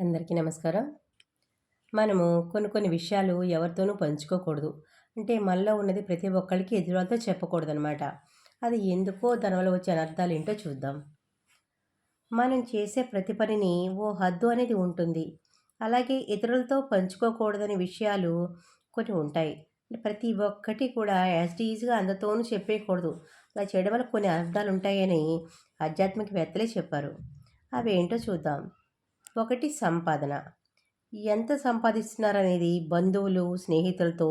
అందరికీ నమస్కారం. మనము కొన్ని కొన్ని విషయాలు ఎవరితోనూ పంచుకోకూడదు. అంటే మనలో ఉన్నది ప్రతి ఒక్కరికి ఎదురువాళ్ళతో చెప్పకూడదు అనమాట అది ఎందుకో దానివల్ల వచ్చే అనర్థాలు ఏంటో చూద్దాం. మనం చేసే ప్రతి పనిని ఓ హద్దు అనేది ఉంటుంది. అలాగే ఇతరులతో పంచుకోకూడదని విషయాలు కొన్ని ఉంటాయి. ప్రతి ఒక్కటి కూడా యాజ్ ఈజీగా అందరితోనూ చెప్పేయకూడదు. అలా చేయడం వల్ల కొన్ని అర్థాలు ఉంటాయని ఆధ్యాత్మికవేత్తలే చెప్పారు. అవి ఏంటో చూద్దాం. ఒకటి సంపాదన. ఎంత సంపాదిస్తున్నారనేది బంధువులు స్నేహితులతో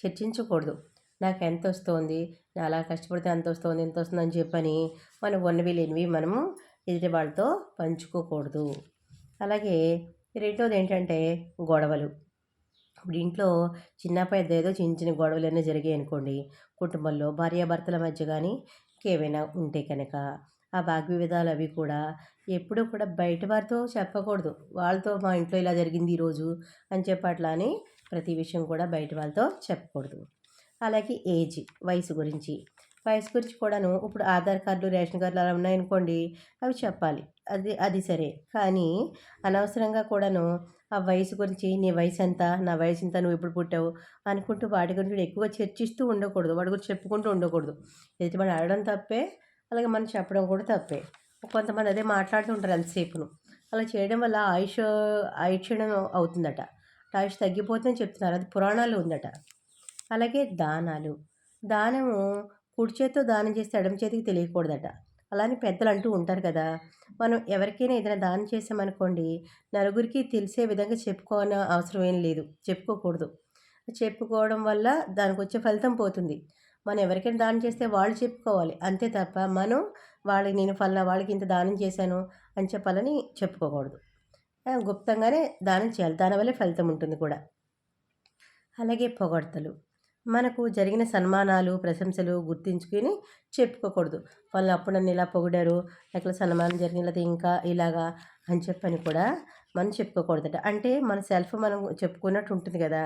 చర్చించకూడదు. నాకు ఎంత వస్తుంది నా అలా కష్టపడితే ఎంత వస్తుంది ఎంత వస్తుంది అని చెప్పని మనం ఉన్నవి లేనివి మనము ఎదుటి వాళ్ళతో పంచుకోకూడదు. అలాగే రెండోది ఏంటంటే గొడవలు. ఇప్పుడు ఇంట్లో చిన్న పెద్ద ఏదో చిన్న చిన్న గొడవలు అయినా జరిగాయి అనుకోండి కుటుంబంలో భార్యాభర్తల మధ్య కానీ ఇంకేమైనా ఉంటే కనుక ఆ వాగ్వివాదాలు అవి కూడా ఎప్పుడూ కూడా బయట వారితో చెప్పకూడదు. వాళ్ళతో మా ఇంట్లో ఇలా జరిగింది ఈరోజు అని చెప్పి అట్లా అని ప్రతి విషయం కూడా బయట వాళ్ళతో చెప్పకూడదు. అలాగే ఏజ్ వయసు గురించి. వయసు గురించి కూడాను ఇప్పుడు ఆధార్ కార్డు రేషన్ కార్డులు అలా ఉన్నాయనుకోండి అవి చెప్పాలి. అది అది సరే. కానీ అనవసరంగా కూడాను ఆ వయసు గురించి నీ వయసు ఎంత నా వయసు ఎంత నువ్వు ఇప్పుడు పుట్టావు అనుకుంటూ వాటి గురించి ఎక్కువగా చర్చిస్తూ ఉండకూడదు. వాటి గురించి చెప్పుకుంటూ ఉండకూడదు. ఎదుటి మనం అడగడం తప్పే అలాగే మనం చెప్పడం కూడా తప్పే. కొంతమంది అదే మాట్లాడుతూ ఉంటారు ఎంతసేపును. అలా చేయడం వల్ల ఆయుష్ ఆయుక్షణం అవుతుందట. ఆయుష్ తగ్గిపోతుందని చెప్తున్నారు. అది పురాణాలు ఉందట. అలాగే దానాలు. దానము కుడి చేతితో దానం చేస్తే ఎడమ చేతికి తెలియకూడదట. అలానే పెద్దలు అంటూ ఉంటారు కదా. మనం ఎవరికైనా ఏదైనా దానం చేసామనుకోండి నలుగురికి తెలిసే విధంగా చెప్పుకోవాలని అవసరం ఏం లేదు. చెప్పుకోకూడదు. చెప్పుకోవడం వల్ల దానికి వచ్చే ఫలితం పోతుంది. మనం ఎవరికైనా దానం చేస్తే వాళ్ళు చెప్పుకోవాలి. అంతే తప్ప మనం వాళ్ళకి నేను ఫలానా వాళ్ళకి ఇంత దానం చేశాను అని చెప్పాలని చెప్పుకోకూడదు. గుప్తంగానే దానం చేయాలి. దానివల్లే ఫలితం ఉంటుంది కూడా. అలాగే పొగడతలు. మనకు జరిగిన సన్మానాలు ప్రశంసలు గుర్తించుకొని చెప్పుకోకూడదు. వాళ్ళు అప్పుడు నన్ను ఇలా పొగిడారు ఎట్లా సన్మానం జరిగినది ఇంకా ఇలాగా అని చెప్పని కూడా మనం చెప్పుకోకూడదట అంటే మన సెల్ఫ్ మనం చెప్పుకున్నట్టు ఉంటుంది కదా!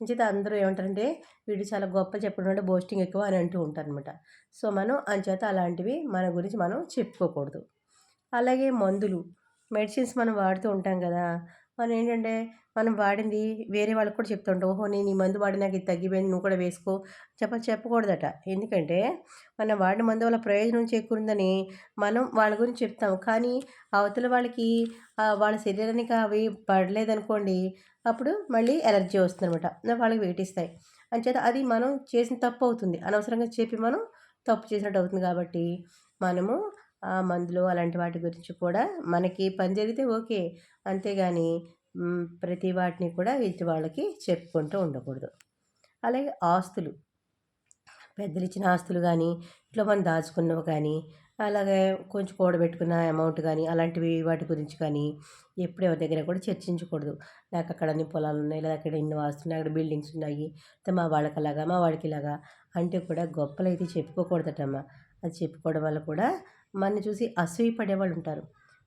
అంచేత అందరూ ఏమంటారంటే వీడు చాలా గొప్ప చెప్పడం అంటే బోస్టింగ్ ఎక్కువ అని అంటూ ఉంటారు అనమాట సో మనం అంచేత అలాంటివి మన గురించి మనం చెప్పుకోకూడదు. అలాగే మందులు మెడిసిన్స్ మనం వాడుతూ ఉంటాం కదా! మనం ఏంటంటే మనం వాడింది వేరే వాళ్ళకి కూడా చెప్తుంటాం ఓహో నేను ఈ మందు వాడి నాకు ఇది తగ్గిపోయింది నువ్వు కూడా వేసుకో. చెప్ప చెప్పకూడదట. ఎందుకంటే మనం వాడిన మందు వల్ల ప్రయోజనం చేకూరిందని మనం వాళ్ళ గురించి చెప్తాం. కానీ అవతల వాళ్ళకి వాళ్ళ శరీరానికి అవి పడలేదనుకోండి అప్పుడు మళ్ళీ ఎలర్జీ వస్తుంది అనమాట వాళ్ళకి వేటిస్తాయి అంచేత అది మనం చేసిన తప్పు అవుతుంది. అనవసరంగా చెప్పి మనం తప్పు చేసినట్టు అవుతుంది కాబట్టి మనము ఆ మందులు అలాంటి వాటి గురించి కూడా మనకి పని జరిగితే ఓకే. అంతేగాని ప్రతి వాటిని కూడా ఎదుటి వాళ్ళకి చెప్పుకుంటూ ఉండకూడదు. అలాగే ఆస్తులు. పెద్దలు ఇచ్చిన ఆస్తులు కానీ ఇంట్లో మనం దాచుకున్నవి కానీ అలాగే కొంచెం కూడబెట్టుకున్న అమౌంట్ కానీ అలాంటివి వాటి గురించి కానీ ఎప్పుడు ఎవరి దగ్గర కూడా చర్చించకూడదు. నాకు అక్కడ అన్ని పొలాలు ఉన్నాయి లేదా అక్కడ ఇన్ని వాస్తున్నాయి అక్కడ బిల్డింగ్స్ ఉన్నాయి మా వాళ్ళకి అలాగా మా వాడికి ఇలాగా అంటే కూడా గొప్పలు అయితే చెప్పుకోకూడదటమ్మా. అది చెప్పుకోవడం వల్ల కూడా మన చూసి అసూయ వాళ్ళు ఉంటారు.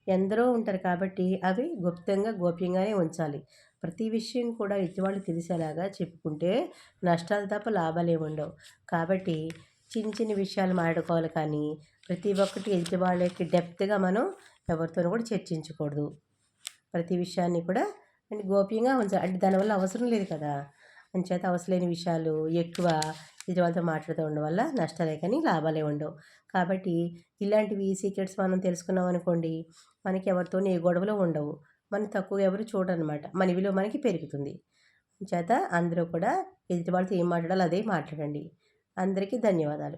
ఎందరో ఉంటారు కాబట్టి అవి గుప్తంగా గోప్యంగానే ఉంచాలి. ప్రతి విషయం కూడా ఎదుటివాళ్ళు తెలిసేలాగా చెప్పుకుంటే నష్టాలు తప్ప లాభాలు ఏమి ఉండవు. కాబట్టి చిన్న చిన్న విషయాలు మాట్లాడుకోవాలి కానీ ప్రతి ఒక్కటి ఎదుటి వాళ్ళకి డెప్త్గా మనం ఎవరితోనూ కూడా చర్చించకూడదు. ప్రతి విషయాన్ని కూడా అంటే గోప్యంగా ఉంచాలి అంటే దానివల్ల అవసరం లేదు కదా. అంచేత అవసరం లేని విషయాలు ఎక్కువ వాళ్ళతో మాట్లాడుతూ ఉండడం వల్ల నష్టాలే కానీ లాభాలే ఉండవు. కాబట్టి ఇలాంటివి సీక్రెట్స్ మనం తెలుసుకున్నాం అనుకోండి మనకి ఎవరితో ఏ గొడవలు ఉండవు. మనం తక్కువ ఎవరు చూడనమాట మన విలువ మనకి పెరుగుతుంది. చేత అందరూ కూడా ఎదుటి వాళ్ళతో ఏం మాట్లాడాలో అదే మాట్లాడండి. అందరికీ ధన్యవాదాలు.